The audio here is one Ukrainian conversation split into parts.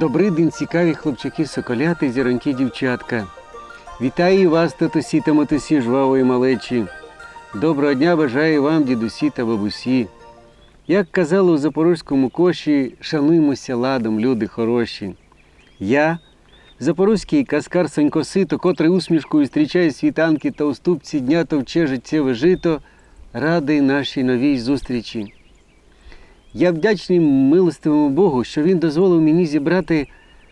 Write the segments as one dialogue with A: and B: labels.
A: Добрий день, цікаві хлопчаки, соколяти, зіроньки, дівчатка. Вітаю вас, татусі та матусі жвавої малечі. Доброго дня бажаю вам, дідусі та бабусі. Як казали у запорозькому коші, шануймося ладом, люди хороші. Я, запорозький каскар Санько Сито, котрий усмішкою зустрічає світанки та уступці дня товче життєве жито, радий нашій новій зустрічі. Я вдячний милостивому Богу, що він дозволив мені зібрати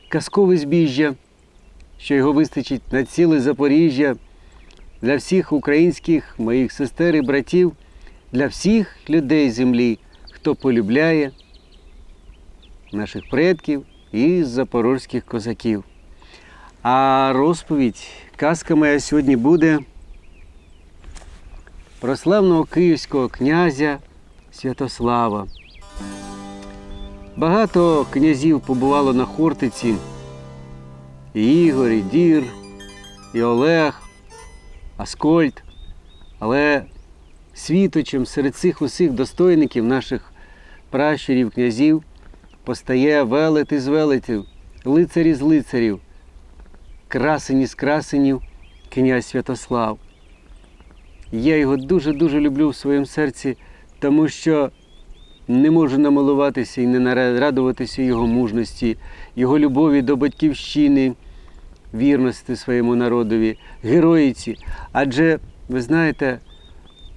A: казкове збіжжя, що його вистачить на ціле Запоріжжя, для всіх українських моїх сестер і братів, для всіх людей землі, хто полюбляє наших предків і запорозьких козаків. А розповідь, казка моя сьогодні буде про славного київського князя Святослава. Багато князів побувало на Хортиці. І Ігор, і Дір, і Олег, Аскольд. Але світочем серед цих усіх достойників наших пращурів, князів постає велет із велетів, лицар із лицарів, красень із красенів, князь Святослав. Я його дуже-дуже люблю в своєму серці, тому що не можу намилуватися і не нарадуватися його мужності, його любові до батьківщини, вірності своєму народові, героїці. Адже, ви знаєте,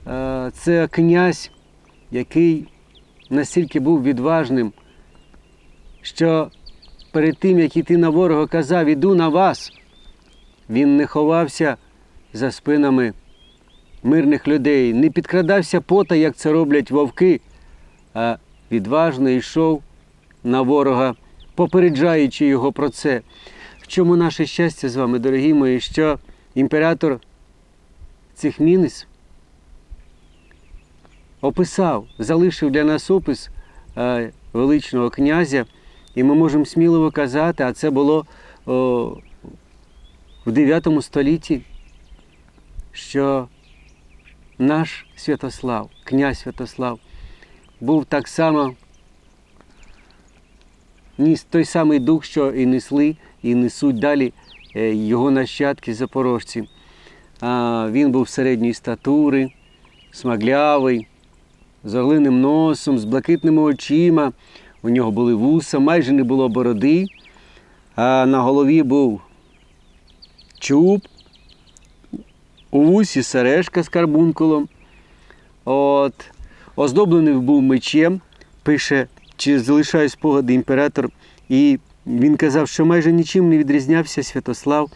A: е, це князь, який настільки був відважним, що перед тим, як іти на ворога, казав, іду на вас. Він не ховався за спинами мирних людей, не підкрадався пота, як це роблять вовки а відважно йшов на ворога, попереджаючи його про це. В чому наше щастя з вами, дорогі мої, що імператор цих мінис описав, залишив для нас опис величного князя, і ми можемо сміливо казати, а це було о, в 9 столітті, що наш Святослав, князь Святослав, був так само ніс той самий дух, що і несли, і несуть далі е, його нащадки запорожці. А, Він був середньої статури, смаглявий, з орлиним носом, з блакитними очима. У нього були вуса, майже не було бороди, а на голові був чуб, у вусі сережка з карбункулом. От. Оздоблений був мечем, пише, чи залишає спогади імператор. І він казав, що майже нічим не відрізнявся Святослав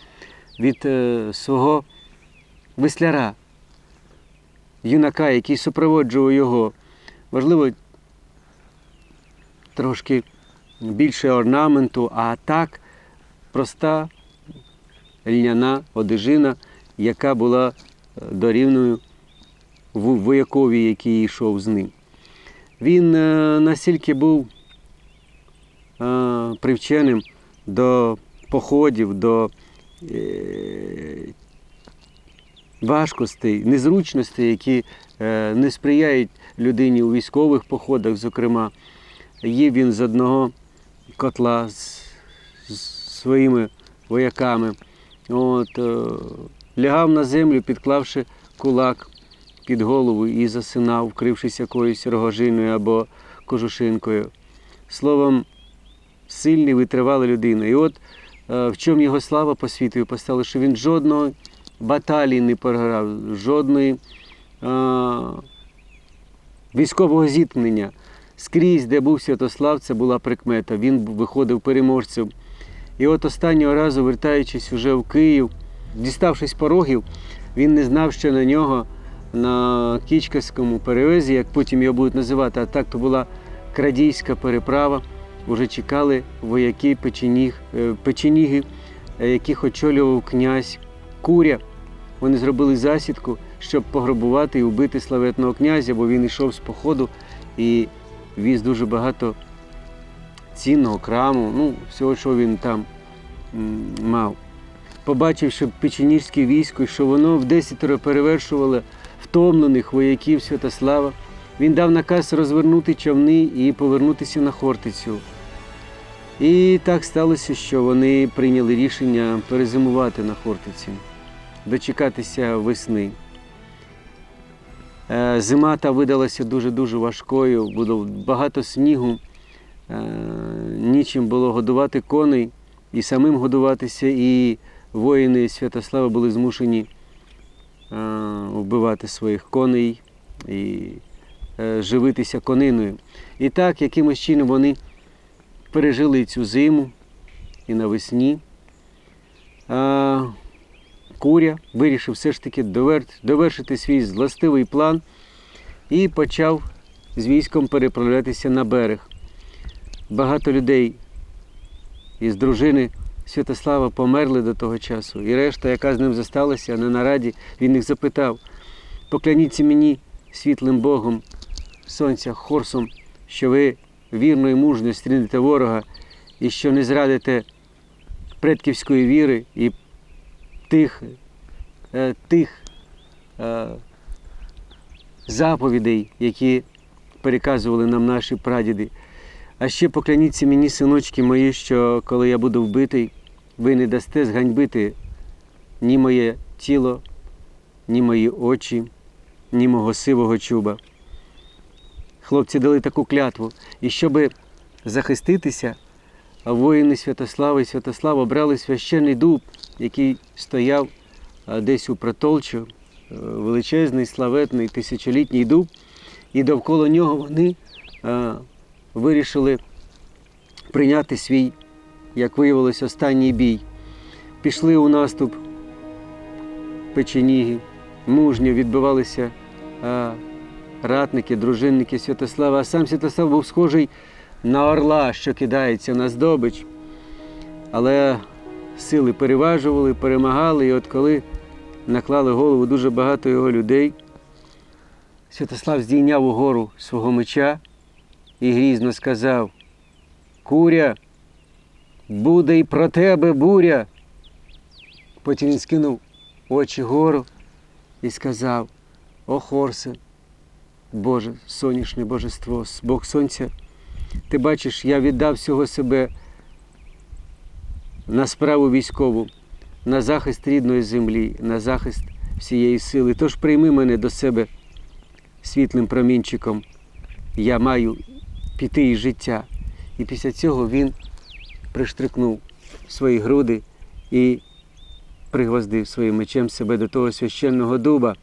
A: від е, свого весляра, юнака, який супроводжував його. Можливо, трошки більше орнаменту, а так проста льняна одежина, яка була дорівною в- воякові, який йшов з ним. Він е, настільки був е, привченим до походів, до е, важкостей, незручностей, які не сприяють людині у військових походах, зокрема. Їв він з одного котла з, своїми вояками. От, лягав на землю, підклавши кулак під голову і засинав, вкрившись якоюсь рогожиною або кожушинкою. Словом, сильний, витривала людина. І от е, в чому його слава по світу постала, що він жодної баталії не програв, жодної е, військового зіткнення. Скрізь, де був Святослав, це була прикмета. Він виходив переможцем. І от останнього разу, вертаючись уже в Київ, діставшись порогів, він не знав, що на нього на Кічкаському перевезі, як потім його будуть називати, а так то була крадійська переправа. Уже чекали вояки печеніг, е, печеніги, е, яких очолював князь Куря. Вони зробили засідку, щоб пограбувати і вбити славетного князя, бо він йшов з походу і віз дуже багато цінного краму, ну, всього, що він там мав. Побачивши печеніжське військо, що воно в десятеро перевершувало втомлених вояків Святослава, він дав наказ розвернути човни і повернутися на Хортицю. І так сталося, що вони прийняли рішення перезимувати на Хортиці, дочекатися весни. Е, Зима та видалася дуже-дуже важкою, було багато снігу, е, нічим було годувати коней і самим годуватися, і воїни Святослава були змушені вбивати своїх коней і е, живитися кониною. І так, якимось чином вони пережили цю зиму і навесні. Куря вирішив все ж таки довершити свій злостивий план і почав з військом переправлятися на берег. Багато людей із дружини Святослава померли до того часу, і решта, яка з ним зосталася на нараді, він їх запитав: покляніться мені світлим Богом, сонця, хорсом, що ви вірно і мужньо стрінете ворога, і що не зрадите предківської віри і тих, е, тих е, заповідей, які переказували нам наші прадіди. А ще покляніться мені, синочки мої, що коли я буду вбитий, ви не дасте зганьбити ні моє тіло, ні мої очі, ні мого сивого чуба. Хлопці дали таку клятву. І щоби захиститися, воїни Святослава і Святослава обрали священний дуб, який стояв десь у Протолчу, е, величезний, славетний тисячолітній дуб, і довкола нього вони а, вирішили прийняти свій, як виявилось, останній бій. Пішли у наступ печеніги, мужньо відбивалися а, ратники, дружинники Святослава, а сам Святослав був схожий на орла, що кидається на здобич. Але сили переважували, перемагали, і от коли наклали голову дуже багато його людей, Святослав здійняв угору свого меча і грізно сказав: Куря, буде й про тебе буря. Потім він скинув очі гору і сказав: О Хорсе, Боже, сонячне божество, Бог сонця, ти бачиш, я віддав всього себе на справу військову, на захист рідної землі, на захист всієї сили. Тож прийми мене до себе світлим промінчиком. Я маю піти із життя. І після цього він приштрикнув свої груди і пригвоздив своїм мечем себе до того священного дуба.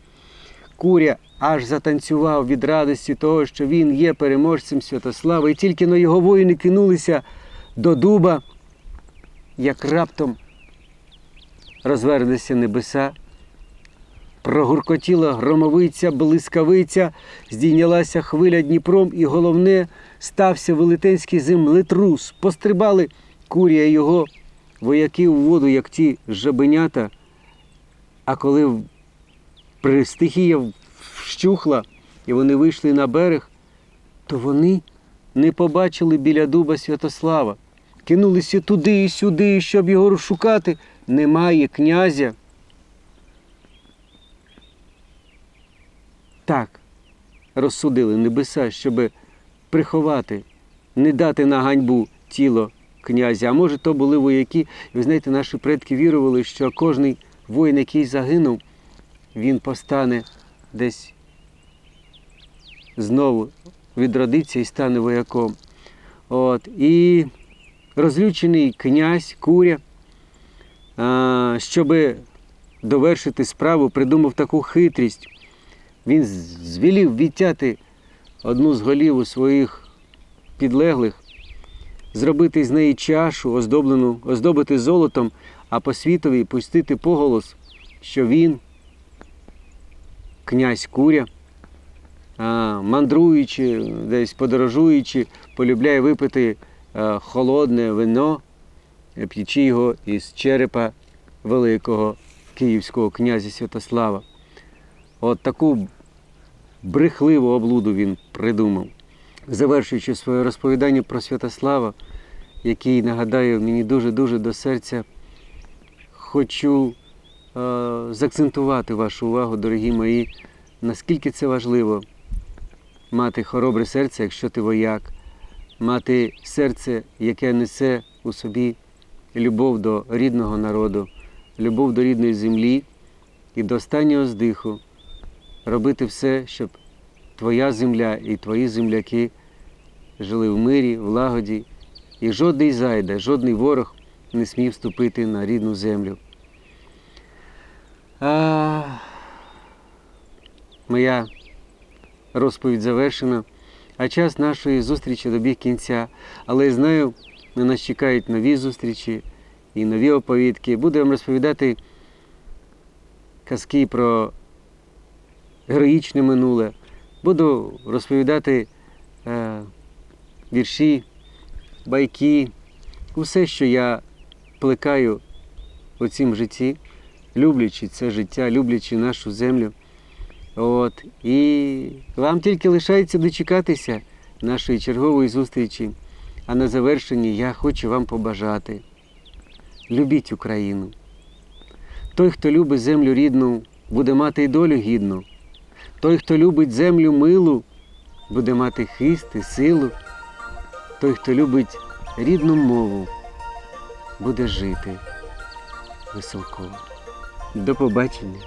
A: Куря аж затанцював від радості того, що він є переможцем Святослава, і тільки на його воїни кинулися до дуба, як раптом розвернеться небеса, прогуркотіла громовиця, блискавиця, здійнялася хвиля Дніпром, і головне, стався велетенський землетрус. Пострибали курія його вояки у воду, як ті жабенята. А коли стихія вщухла, і вони вийшли на берег, то вони не побачили біля дуба Святослава. Кинулися туди і сюди, щоб його розшукати. Немає князя. Так, розсудили небеса, щоб приховати, не дати на ганьбу тіло князя. А може, то були вояки. Ви знаєте, наші предки вірували, що кожний воїн, який загинув, він постане десь знову відродиться і стане вояком. От. І розлючений князь Куря, щоб довершити справу, придумав таку хитрість. Він звелів відтяти одну з голів у своїх підлеглих, зробити з неї чашу, оздоблену, оздобити золотом, а по світові пустити поголос, що він, князь Куря, мандруючи, десь подорожуючи, полюбляє випити холодне вино, п'ючи його із черепа великого київського князя Святослава. От таку брехливу облуду він придумав. Завершуючи своє розповідання про Святослава, який нагадаю мені дуже-дуже до серця, хочу е, заакцентувати вашу увагу, дорогі мої, наскільки це важливо мати хоробре серце, якщо ти вояк, мати серце, яке несе у собі любов до рідного народу, любов до рідної землі і до останнього здиху робити все, щоб твоя земля і твої земляки жили в мирі, в лагоді, і жодний зайде, жодний ворог не смів вступити на рідну землю. А... Моя розповідь завершена, а час нашої зустрічі добіг кінця. Але я знаю, на нас чекають нові зустрічі і нові оповідки. Буду вам розповідати казки про героїчне минуле. Буду розповідати е, вірші, байки, усе, що я плекаю у цім житті, люблячи це життя, люблячи нашу землю. От. І вам тільки лишається дочекатися нашої чергової зустрічі. А на завершенні я хочу вам побажати. Любіть Україну. Той, хто любить землю рідну, буде мати й долю гідну. Той, хто любить землю милу, буде мати хист і силу. Той, хто любить рідну мову, буде жити високо. До побачення.